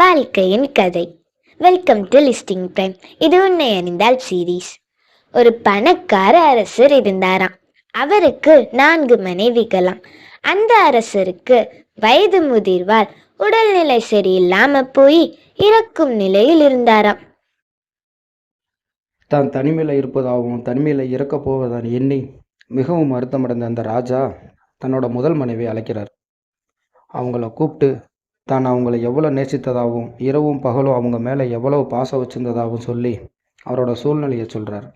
வாழ்க்கையின் கதை. Welcome to listing prime இது உன்னை அணிந்தால் சீரீஸ் ஒரு பணக்கார அரசர் இருந்தாராம். அவருக்கு நான்கு மனைவிகளாம். அந்த அரசருக்கு வயது முதிர்வால் உடல்நிலை சரியில்லாம போய் இறக்கும் நிலையில் இருந்தாராம். தான் தனிமையில் இருப்பதாகவும் தனிமையில் இறக்கப் போவதான் எண்ணி மிகவும் வருத்தமடைந்த அந்த ராஜா தன்னோட முதல் மனைவியை அழைக்கிறார். அவங்கள கூப்பிட்டு தான் அவங்கள எவ்வளோ நேசித்ததாகவும் இரவும் பகலும் அவங்க மேலே எவ்வளவு பாசம் வச்சிருந்ததாகவும் சொல்லி அவரோட சூழ்நிலையை சொல்கிறார்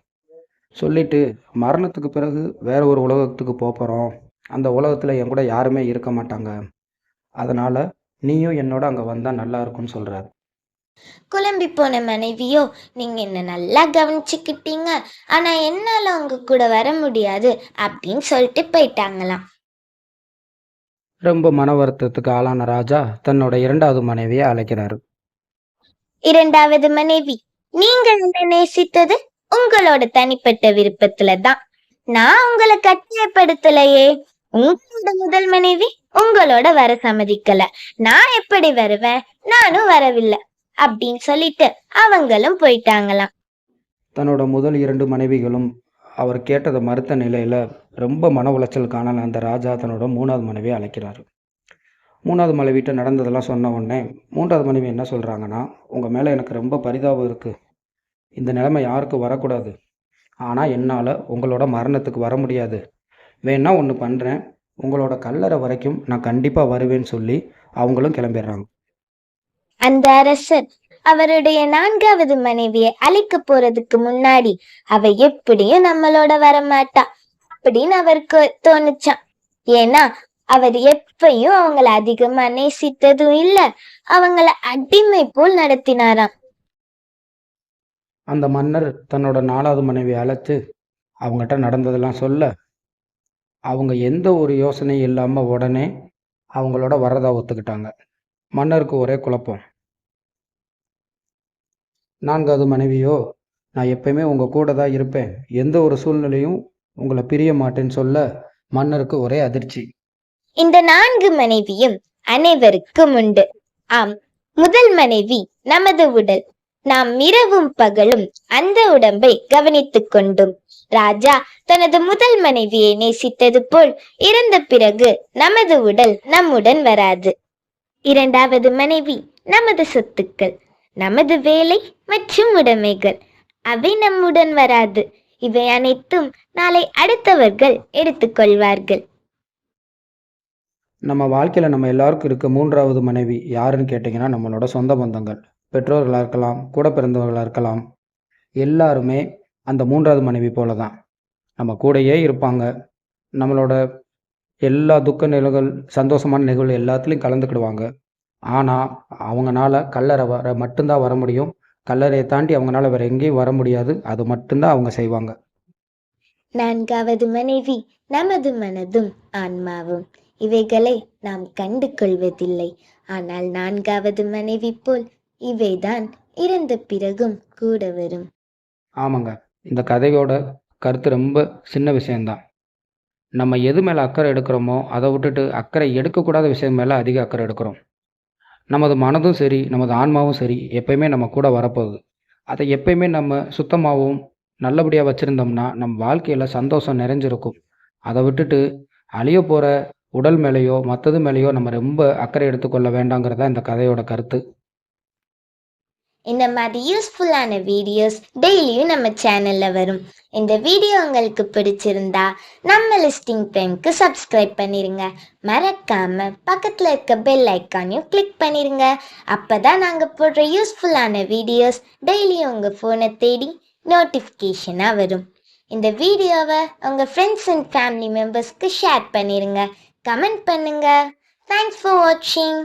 சொல்லிட்டு மரணத்துக்கு பிறகு வேற ஒரு உலகத்துக்கு போகிறோம் அந்த உலகத்தில் என் கூட யாருமே இருக்க மாட்டாங்க. அதனால் நீயும் என்னோட அங்கே வந்தால் நல்லா இருக்கும்னு சொல்கிறார் குழம்பி போன மனைவியோ நீங்க என்ன நல்லா கவனிச்சுக்கிட்டீங்க. ஆனா என்னால உங்க கூட வர முடியாது அப்படின்னு சொல்லிட்டு போயிட்டாங்களாம். ரொம்ப மன வருத்தத்துக்கு ஆளான ராஜா தன்னோட இரண்டாவது மனைவியை அழைக்கிறார். இரண்டாவது மனைவி நீங்கள் என்ன நேசித்தது உங்களோட தனிப்பட்ட விருப்பத்துல தான். நான் உங்களை கட்டாயப்படுத்தலையே. உங்களோட முதல் மனைவி உங்களோட வர சம்மதிக்கல. நான் எப்படி வருவேன்? நானும் வரவில்லை. அப்படின்னு சொல்லிட்டு அவங்களும் போயிட்டாங்களாம். தன்னோட முதல் இரண்டு மனைவிகளும் அவர் கேட்டதை மறுத்த நிலையில் ரொம்ப மன உளைச்சல் காணல அந்த ராஜா தன்னோட மூணாவது மனைவியை அழைக்கிறார். மூணாவது மனைவிட்ட நடந்ததெல்லாம் சொன்ன உடனே மூன்றாவது மனைவி என்ன சொல்கிறாங்கன்னா உங்கள் மேலே எனக்கு ரொம்ப பரிதாபம் இருக்குது இந்த நிலைமை யாருக்கும் வரக்கூடாது. ஆனால் என்னால் உங்களோட மரணத்துக்கு வர முடியாது. வேணா ஒன்று பண்ணுறேன் உங்களோட கல்லறை வரைக்கும் நான் கண்டிப்பாக வருவேன்னு சொல்லி அவங்களும் கிளம்பிடுறாங்க. அந்த அரசர் அவருடைய நான்காவது மனைவியை அழைக்க போறதுக்கு முன்னாடி அவ எப்படியும் நம்மளோட வரமாட்டா அப்படின்னு அவருக்கு தோணுச்சான் ஏன்னா அவர் எப்பையும் அவங்கள அதிகமா நேசித்ததும் இல்ல அவங்கள அடிமை போல் நடத்தினாராம். அந்த மன்னர் தன்னோட நாலாவது மனைவியை அழைத்து அவங்ககிட்ட நடந்ததெல்லாம் சொல்ல அவங்க எந்த ஒரு யோசனையும் இல்லாமல் உடனே அவங்களோட வரதா ஒத்துக்கிட்டாங்க. மன்னருக்கு ஒரே குழப்பம். நான்காவது மனைவியோ நான் எப்பயுமே உங்கள் கூட தான் இருப்பேன். எந்த ஒரு சூழ்நிலையும் உங்களை பிரிய மாட்டேன்னு சொல்ல மன்னருக்கு ஒரே அதிர்ச்சி. இந்த நான்கு மனைவியும் அனைவருக்கும் உண்டு. ஆம் முதல் மனைவி நமது உடல். நாம் இரவும் பகலும் அந்த உடம்பை கவனித்துக் கொண்டும். ராஜா தனது முதல் மனைவியை நேசித்தது போல் இறந்த பிறகு நமது உடல் நம்முடன் வராது. இரண்டாவது மனைவி நமது சொத்துக்கள். நமது வேலை மற்றும் உடைமைகள். அவை நம்முடன் வராது. இவை அனைத்தும் நாளை அடுத்தவர்கள் எடுத்துக்கொள்வார்கள். நம்ம வாழ்க்கையில் நம்ம எல்லாருக்கும் இருக்க மூன்றாவது மனைவி யாருன்னு கேட்டிங்கன்னா நம்மளோட சொந்த பந்தங்கள். பெற்றோர்களாக இருக்கலாம் கூட பிறந்தவர்களாக இருக்கலாம் எல்லாருமே அந்த மூன்றாவது மனைவி போல தான் நம்ம கூடயே இருப்பாங்க. நம்மளோட எல்லா துக்க நிலைகள் சந்தோஷமான நிகழ்வு எல்லாத்துலேயும் கலந்துக்கிடுவாங்க. ஆனால் அவங்கனால கல்லறை வர மட்டும்தான் வர முடியும். கல்லறையை தாண்டி அவங்களால வேற எங்கேயும் வர முடியாது. அது மட்டும்தான் அவங்க செய்வாங்க. நான்காவது மனைவி நமது மனதும் ஆன்மாவும். இவைகளை நாம் கண்டு கொள்வதில்லை. ஆனால் நான்காவது மனைவி போல் இவைதான் இறந்த பிறகும் கூட வரும். ஆமாங்க. இந்த கதையோட கருத்து ரொம்ப சின்ன விஷயம்தான். நம்ம எது மேலே அக்கறை எடுக்கிறோமோ அதை விட்டுட்டு அக்கறை எடுக்கக்கூடாத விஷயம் மேலே அதிக அக்கறை எடுக்கிறோம். நமது மனதும் சரி நமது ஆன்மாவும் சரி எப்பயுமே நம்ம கூட வரப்போகுது. அதை எப்பயுமே நம்ம சுத்தமாகவும் நல்லபடியாக வச்சுருந்தோம்னா நம் வாழ்க்கையில் சந்தோஷம் நிறைஞ்சிருக்கும். அதை விட்டுட்டு அழிய போகிற உடல் மேலேயோ மற்றது மேலேயோ நம்ம ரொம்ப அக்கறை எடுத்துக்கொள்ள வேண்டாங்கிறதா இந்த கதையோட கருத்து. இந்த மாதிரி யூஸ்ஃபுல்லான வீடியோஸ் டெய்லியும் நம்ம சேனலில் வரும். இந்த வீடியோ உங்களுக்கு பிடிச்சிருந்தா நம்ம லிஸ்டிங் டைம்க்கு சப்ஸ்கிரைப் பண்ணிடுங்க மறக்காம பக்கத்தில் இருக்க பெல் ஐக்கானையும் கிளிக் அப்போ தான் நாங்கள் போடுற யூஸ்ஃபுல்லான வீடியோஸ் டெய்லியும் உங்கள் ஃபோனை தேடி நோட்டிஃபிகேஷனாக வரும். இந்த வீடியோவை உங்கள் ஃப்ரெண்ட்ஸ் அண்ட் ஃபேமிலி மெம்பர்ஸ்க்கு ஷேர் பண்ணிடுங்க கமெண்ட் பண்ணுங்கள் தேங்க்ஸ் ஃபார் வாட்சிங்